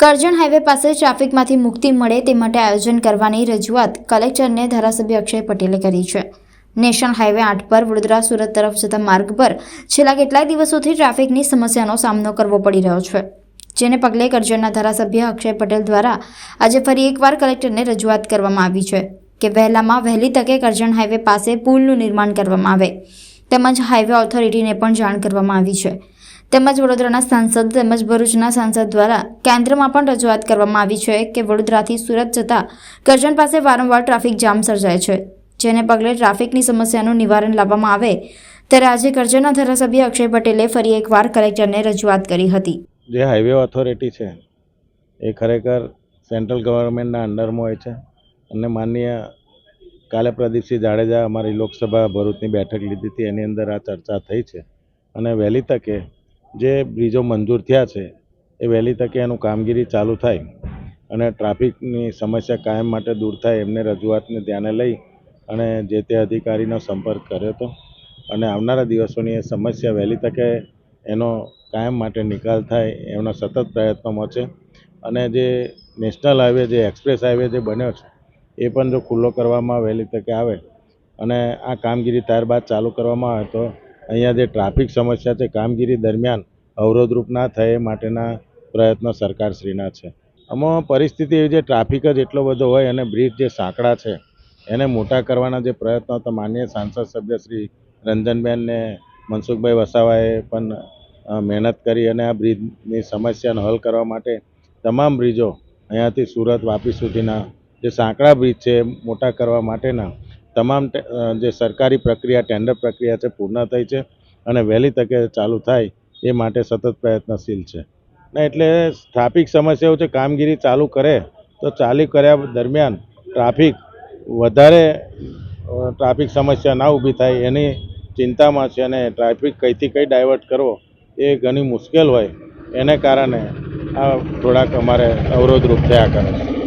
Karjan highway પાસે ટ્રાફિકમાંથી મુક્તિ મળે તે માટે આયોજન કરવાની રજૂઆત કલેક્ટરને ધારાસભ્ય અક્ષય પટેલે કરી છે. નેશનલ હાઈવે આઠ પર વડોદરા, સુરત તરફ જતા માર્ગ પર છેલ્લા કેટલાય દિવસોથી ટ્રાફિકની સમસ્યાનો સામનો કરવો પડી રહ્યો છે. જેને પગલે કરજણના ધારાસભ્ય અક્ષય પટેલ દ્વારા આજે ફરી એકવાર કલેક્ટરને રજૂઆત કરવામાં આવી છે. કે વહેલામાં વહેલી તકે કરજણ હાઈવે પાસે પુલનું નિર્માણ કરવામાં આવે. તેમજ હાઈવે ઓથોરિટીને પણ જાણ કરવામાં આવી છે. તેમજ વડોદરાના સાંસદ તેમજ ભરૂચના સાંસદ દ્વારા કેન્દ્રમાં પણ રજૂઆત કરવામાં આવી છે કે વડોદરાથી સુરત જતા કરજણ પાસે વારંવાર ટ્રાફિક જામ સર્જાય છે. જેને પગલે ટ્રાફિકની સમસ્યાનું નિવારણ લાવવામાં આવે ત્યારે આજે કરજણના ધારાસભ્ય અક્ષય પટેલે ફરી એકવાર કલેક્ટરને રજૂઆત કરી હતી. જે હાઈવે ઓથોરિટી છે, એ ખરેખર સેન્ટ્રલ ગવર્મેન્ટના અંડરમાં હોય છે. અને માનનીય કાલે પ્રદીપસિંહ જાડેજા અમારી લોકસભા ભરૂચની બેઠક લીધી હતી. એની અંદર આ ચર્ચા થઈ છે. અને વહેલી તકે જે બ્રિજો મંજૂર થયા છે, એ વહેલી તકે એનું કામગીરી ચાલુ થાય અને ટ્રાફિકની સમસ્યા કાયમ માટે દૂર થાય એમને રજૂઆતને ધ્યાને લઈ અને જે તે અધિકારીનો સંપર્ક કર્યો હતો. અને આવનારા દિવસોની એ સમસ્યા વહેલી તકે એનો કાયમ માટે નિકાલ થાય એમના સતત પ્રયત્નોમાં છે અને જે નેશનલ હાઈવે, જે એક્સપ્રેસ હાઈવે જે બન્યો છે એ પણ જો ખુલ્લો કરવામાં વહેલી તકે આવે અને આ કામગીરી ત્યારબાદ ચાલુ કરવામાં આવે તો અહીંયા જે ટ્રાફિક સમસ્યા છે, કામગીરી દરમિયાન અવરોધરૂપ ના થાય એ માટેના પ્રયત્નો સરકારશ્રીના છે. આમાં પરિસ્થિતિ એવી છે, ટ્રાફિક જ એટલો બધો હોય અને બ્રિજ જે સાંકડા છે, એને મોટા કરવાના જે પ્રયત્નો હતા માન્ય સાંસદ સભ્ય શ્રી રંજનબેન મનસુખભાઈ વસાવાએ પણ મહેનત કરી અને આ બ્રિજની સમસ્યાનો હલ કરવા માટે તમામ બ્રિજો અહીંયાથી સુરત વાપી સુધીના જે સાંકડા બ્રિજ છે મોટા કરવા માટેના તમામ જે સરકારી પ્રક્રિયા, ટેન્ડર પ્રક્રિયા છે, પૂર્ણ થઈ છે અને વહેલી તકે ચાલુ થાય એ માટે સતત પ્રયત્નશીલ છે. ને એટલે ટ્રાફિક સમસ્યાઓ છે, કામગીરી ચાલુ કરે તો ચાલુ કર્યા દરમિયાન ટ્રાફિક વધારે ટ્રાફિક સમસ્યા ના ઊભી થાય એની ચિંતામાં છે અને ટ્રાફિક કઈથી કઈ ડાયવર્ટ કરવો એ ઘણી મુશ્કેલ હોય એને કારણે આ થોડાક અમારે અવરોધરૂપ થયા કરે છે.